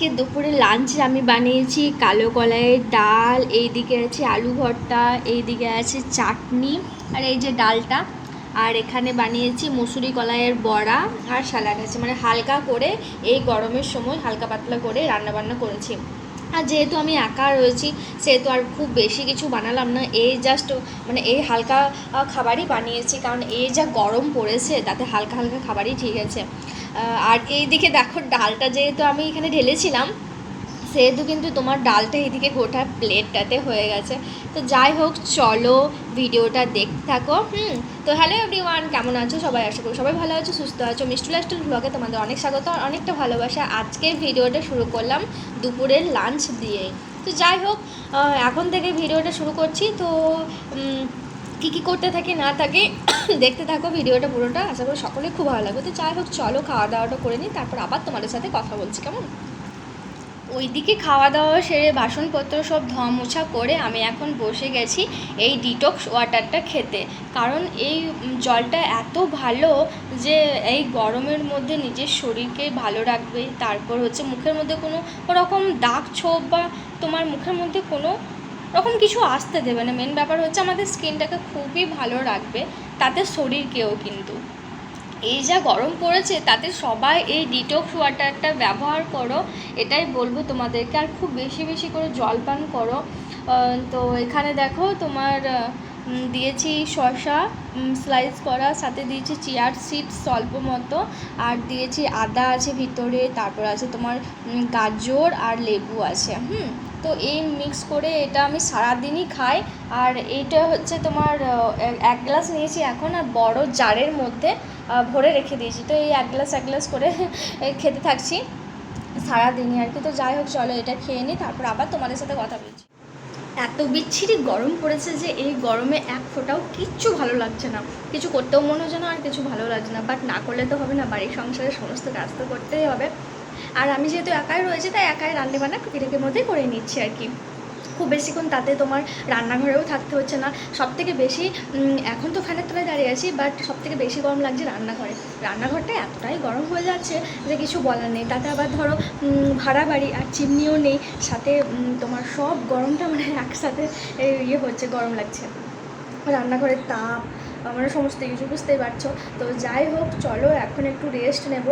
আজকে দুপুরে লাঞ্চে আমি বানিয়েছি কালো কলাইয়ের ডাল, এইদিকে আছে আলু ভর্তা, এইদিকে আছে চাটনি আর এই যে ডালটা। আর এখানে বানিয়েছি মুসুরি কলাইয়ের বড়া আর স্যালাড আছে। মানে হালকা করে এই গরমের সময় হালকা পাতলা করে রান্নাবান্না করেছি। আর যেহেতু আমি একা রয়েছি, সেহেতু আর খুব বেশি কিছু বানালাম না। এই জাস্ট মানে এই হালকা খাবারই বানিয়েছি। কারণ এই যা গরম পড়েছে, তাতে হালকা হালকা খাবারই ঠিক আছে। আর এই দিকে দেখো, ডালটা যেহেতু আমি এখানে ঢেলেছিলাম, সেহেতু কিন্তু তোমার ডালটা এদিকে গোটা প্লেটটাতে হয়ে গেছে। তো যাই হোক, চলো ভিডিওটা দেখতে থাকো, হুম? তো হ্যালো এভরিওয়ান কেমন আছো? সবাই আশা করি সবাই ভালো আছো, সুস্থ আছো। মিষ্টি লাস্টের ব্লগে তোমাদের অনেক স্বাগত অনেকটা ভালোবাসা। আজকের ভিডিওটা শুরু করলাম দুপুরের লাঞ্চ দিয়ে। তো যাই হোক এখন থেকে ভিডিওটা শুরু করছি। তো কী কী করতে থাকি, না থাকি, দেখতে থাকো ভিডিওটা পুরোটা। আশা করি সকলে খুব ভালো লাগবে। তো যাই হোক, চলো খাওয়া দাওয়াটা করে নিই, তারপর আবার তোমাদের সাথে কথা বলছি, কেমন? ওইদিকে খাওয়া দাওয়া সেরে বাসনপত্র সব ধোয়া মোছা করে আমি এখন বসে গেছি এই ডিটক্স ওয়াটারটা খেতে। কারণ এই জলটা এত ভালো যে এই গরমের মধ্যে নিজের শরীরকে ভালো রাখবে, তারপর হচ্ছে মুখের মধ্যে কোনো রকম দাগ ছোপ বা তোমার মুখের মধ্যে কোনো রকম কিছু আসতে দেবে না। মেন ব্যাপার হচ্ছে আমাদের স্কিনটাকে খুবই ভালো রাখবে, তাতে শরীরকেও কিন্তু। এই যা গরম পড়েছে, তাতে সবাই এই ডিটক্স ওয়াটারটা ব্যবহার করো, এটাই বলব তোমাদেরকে। আর খুব বেশি বেশি করে জল পান করো। তো এখানে দেখো তোমার দিয়েছি শসা স্লাইস করা, সাথে দিয়েছি চিয়ার সিডস স্বল্প মতো, আর দিয়েছি আদা আছে ভিতরে, তারপর আছে তোমার গাজর আর লেবু আছে, হুম? তো এই মিক্স করে এটা আমি সারাদিনই খাই। আর এইটা হচ্ছে তোমার এক- এক গ্লাস নিয়েছি এখন আর বড় জারের মধ্যে ভরে রেখে দিয়েছি। তো এই এক গ্লাস এক গ্লাস করে খেতে থাকছি সারাদিনই আর কি। তো যাই হোক, চলো এটা খেয়ে নিই, তারপর আবার তোমাদের সাথে কথা বলছি। এত বিচ্ছিরি গরম পড়েছে যে এই গরমে এক ফোঁটাও কিচ্ছু ভালো লাগছে না। কিছু করতেও মনে হচ্ছে না আর কিছু ভালো লাগছে না। বাট না করলে তো হবে না, বাড়ির সংসারের সমস্ত কাজ তো করতেই হবে। আর আমি যেহেতু একাই রয়েছি, তাই একাই রান্নাবান্না টুকিটাকির মধ্যেই করে নিচ্ছি আর কি। খুব বেশিক্ষণ তাতে তোমার রান্নাঘরেও থাকতে হচ্ছে না। সব থেকে বেশি এখন তো ফ্যানের তলায় দাঁড়িয়ে আছি বাট সব থেকে বেশি গরম লাগছে রান্নাঘরে। রান্নাঘরটা এতটাই গরম হয়ে যাচ্ছে যে কিছু বলার নেই। তাতে আবার ধরো ভাড়া বাড়ি আর চিমনিও নেই। সাথে তোমার সব গরমটা মানে একসাথে ইয়ে হচ্ছে, গরম লাগছে। রান্নাঘরের তাপ আমরা সমস্ত কিছু বুঝতেই পারছ। তো যাই হোক, চলো এখন একটু রেস্ট নেব।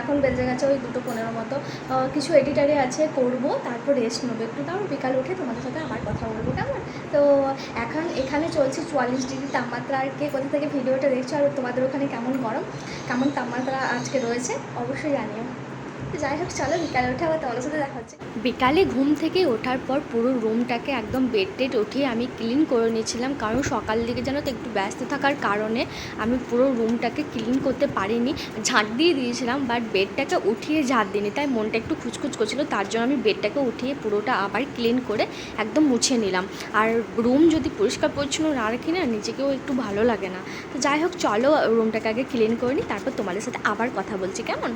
এখন বেজে গেছে ওই দুটো পনেরো মতো। কিছু এডিটারে আছে, করব, তারপর রেস্ট নেব। একটু তারপর বিকাল উঠে তোমাদের সাথে আবার কথা বলব, কেমন? তো এখন এখানে চলছে চুয়াল্লিশ ডিগ্রি তাপমাত্রা। আর কে কোথা থেকে ভিডিওটা দেখছ, আর তোমাদের ওখানে কেমন গরম, কেমন তাপমাত্রা আজকে রয়েছে, অবশ্যই জানিও। যাই হোক, চলো বিকালে উঠে আবার তোমাদের সাথে দেখা হচ্ছে। বিকালে ঘুম থেকে ওঠার পর পুরো রুমটাকে একদম বেড টেড উঠিয়ে আমি ক্লিন করে নিয়েছিলাম, কারণ সকাল দিকে যেন তো একটু ব্যস্ত থাকার কারণে আমি পুরো রুমটাকে ক্লিন করতে পারিনি। ঝাঁট দিয়ে দিয়েছিলাম, বাট বেডটাকে উঠিয়ে ঝাঁট দিইনি, তাই মনটা একটু খুচখুচ করছিল, তার জন্য আমি বেডটাকে উঠিয়ে পুরোটা আবার ক্লিন করে একদম মুছে নিলাম। আর রুম যদি পরিষ্কার পরিচ্ছন্ন না রাখি না, নিজেকেও একটু ভালো লাগে না। তো যাই হোক, চলো রুমটাকে আগে ক্লিন করে নিই, তারপর তোমাদের সাথে আবার কথা বলছি, কেমন?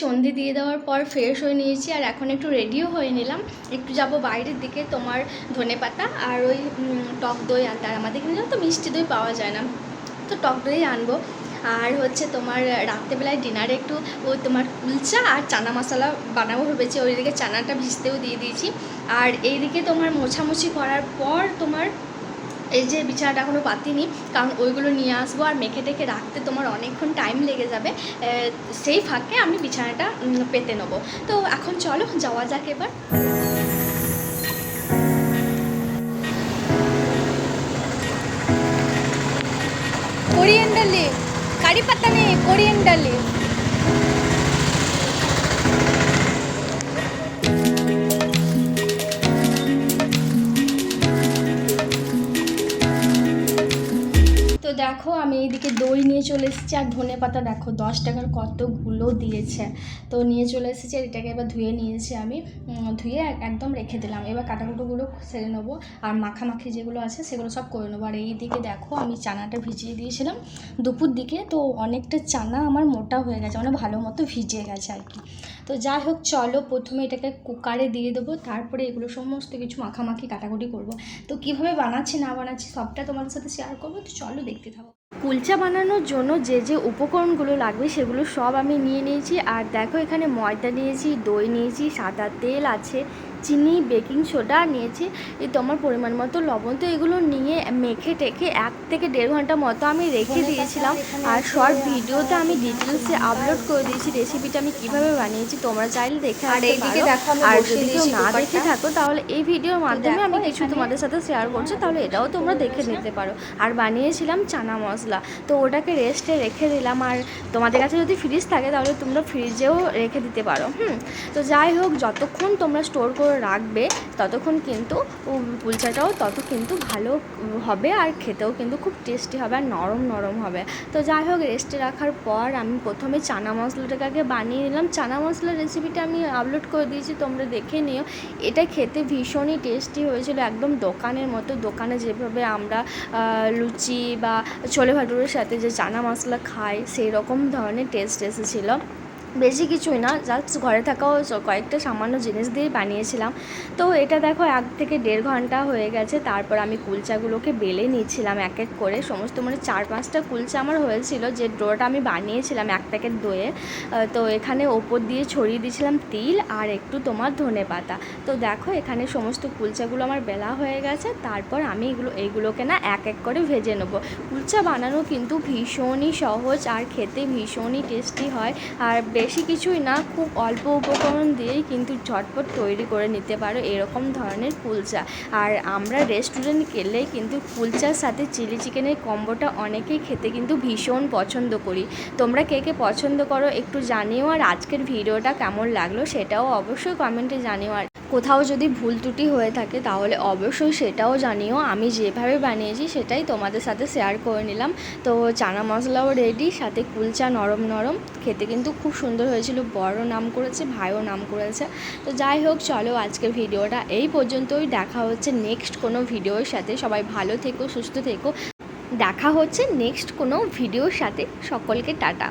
সন্ধে দিয়ে দেওয়ার পর ফ্রেশ হয়ে নিয়েছি আর এখন একটু রেডিও হয়ে নিলাম। একটু যাব বাইরের দিকে তোমার ধনে পাতা আর ওই টক দই আনতে। আর আমাদের এখানে তো মিষ্টি দই পাওয়া যায় না। তো টক দই আনব। আর হচ্ছে তোমার রাত্রেবেলায় ডিনারে একটু ওই তোমার কুলচা আর চানা মশলা বানাবো ভেবেছি। ওইদিকে চানাটা ভিজতেও দিয়ে দিয়েছি। আর এইদিকে তোমার মোছামুছি করার পর তোমার এই যে বিছানাটা এখনও পাতিনি কারণ ওইগুলো নিয়ে আসব আর মেখে টেখে রাখতে তোমার অনেকক্ষণ টাইম লেগে যাবে। সেই ফাঁকে আমি বিছানাটা পেতে নেব। তো এখন চলো, যাওয়া যাক এবার। লিভ কারি পাতা নেই কোরিয়েন্ডার লিভ দেখো, আমি এইদিকে দই নিয়ে চলে এসেছি আর ধনে পাতা দেখো, দশ টাকার কতগুলো দিয়েছে। তো নিয়ে চলে এসেছি আর এটাকে এবার ধুয়ে নিয়েছি আমি। ধুয়ে একদম রেখে দিলাম। এবার কাটাকুটোগুলো সেরে নেব আর মাখামাখি যেগুলো আছে সেগুলো সব করে নেব। আর এই দিকে দেখো, আমি চানাটা ভিজিয়ে দিয়েছিলাম দুপুর দিকে। তো অনেকটা চানা আমার মোটা হয়ে গেছে মানে ভালো মতো ভিজে গেছে আর কি। তো যাই হোক, চলো প্রথমে এটাকে কুকারে দিয়ে দেবো, তারপরে এগুলো সমস্ত কিছু মাখামাখি কাটাকুটি করব। তো কীভাবে বানাচ্ছি, না বানাচ্ছি, সবটা তোমাদের সাথে শেয়ার করব, তো চলো দেখতে থাকো। কুলচা বানানোর জন্য যে যে উপকরণগুলো লাগবে, সেগুলো সব আমি নিয়ে নিয়েছি। আর দেখো, এখানে ময়দা নিয়েছি, দই নিয়েছি, সাদা তেল আছে চিনি বেকিং সোডা নিয়েছি। এই তোমার পরিমাণ মতো লবণ। তো এগুলো নিয়ে মেখে টেখে এক থেকে দেড় ঘণ্টা মতো আমি রেখে দিয়েছিলাম। আর শর্ট ভিডিওতে আমি ডিটেলসে আপলোড করে দিয়েছি। রেসিপিটা আমি কীভাবে বানিয়েছি তোমরা চাইলে দেখে আর এইদিকে দেখো আর যদি কেউ না দেখে থাকো তাহলে এই ভিডিওর মাধ্যমে আমি কিছু তোমাদের সাথে শেয়ার করছি। তাহলে এটাও তোমরা দেখে নিতে পারো। আর বানিয়েছিলাম চানা মশলা। তো ওটাকে রেস্টে রেখে দিলাম। আর তোমাদের কাছে যদি ফ্রিজ থাকে তাহলে তোমরা ফ্রিজেও রেখে দিতে পারো। হুম? তো যাই হোক যতক্ষণ তোমরা স্টোর করে রাখবে, ততক্ষণ কিন্তু কুলচাটাও তত কিন্তু ভালো হবে আর খেতেও কিন্তু খুব টেস্টি হবে আর নরম নরম হবে। তো যাই হোক রেস্টে রাখার পর আমি প্রথমে চানা মশলাটাকে আগে বানিয়ে নিলাম। চানা মশলার রেসিপিটা আমি আপলোড করে দিয়েছি, তোমরা দেখে নিও। এটা খেতে ভীষণই টেস্টি হয়েছিল, একদম দোকানের মতো। দোকানে যেভাবে আমরা লুচি বা ছোলে ভাটুরের সাথে যে চানা মশলা খাই, সেই রকম ধরনের টেস্ট এসেছিল। বেশি কিছুই না জাস্ট ঘরে থাকাও কয়েকটা সামান্য জিনিস দিয়েই বানিয়েছিলাম। তো এটা দেখো এক থেকে দেড় ঘণ্টা হয়ে গেছে, তারপর আমি কুলচাগুলোকে বেলে নিয়েছিলাম এক এক করে। সমস্ত মানে চার পাঁচটা কুলচা আমার হয়েছিল, যে ডোটা আমি বানিয়েছিলাম এক প্যাকেট দইয়ে। তো এখানে ওপর দিয়ে ছড়িয়ে দিয়েছিলাম তিল আর একটু তোমার ধনে পাতা। তো দেখো এখানে সমস্ত কুলচাগুলো আমার বেলা হয়ে গেছে, তারপর আমি এগুলো এইগুলোকে না এক এক করে ভেজে নেব। কুলচা বানানো কিন্তু ভীষণই সহজ আর খেতে ভীষণই টেস্টি হয়। আর বেশি কিছুই না, খুব অল্প উপকরণ দিয়েই কিন্তু ঝটপট তৈরি করে নিতে পারো এরকম ধরনের কুলচা। আর আমরা রেস্টুরেন্ট গেলেই কিন্তু কুলচার সাথে চিলি চিকেনের কম্বোটা অনেকেই খেতে কিন্তু ভীষণ পছন্দ করি। তোমরা কে কে পছন্দ করো একটু জানিও আর আজকের ভিডিওটা কেমন লাগল সেটাও অবশ্যই কমেন্টে জানিও আর কোথাও যদি ভুল ত্রুটি হয়ে থাকে, তাহলে অবশ্যই সেটাও জানিও। আমি যেভাবে বানিয়েছি, সেটাই তোমাদের সাথে শেয়ার করে নিলাম। তো চানা মশলাও রেডি সাথে কুলচা নরম নরম। খেতে কিন্তু খুব সুন্দর হয়েছিল বড় নাম করেছে, ভাইও নাম করেছে। তো যাই হোক, চলো আজকের ভিডিওটা এই পর্যন্তই। দেখা হচ্ছে নেক্সট কোনো ভিডিওর সাথে। সবাই ভালো থেকো, সুস্থ থেকো। দেখা হচ্ছে নেক্সট কোনো ভিডিওর সাথে। সকলকে টাটা।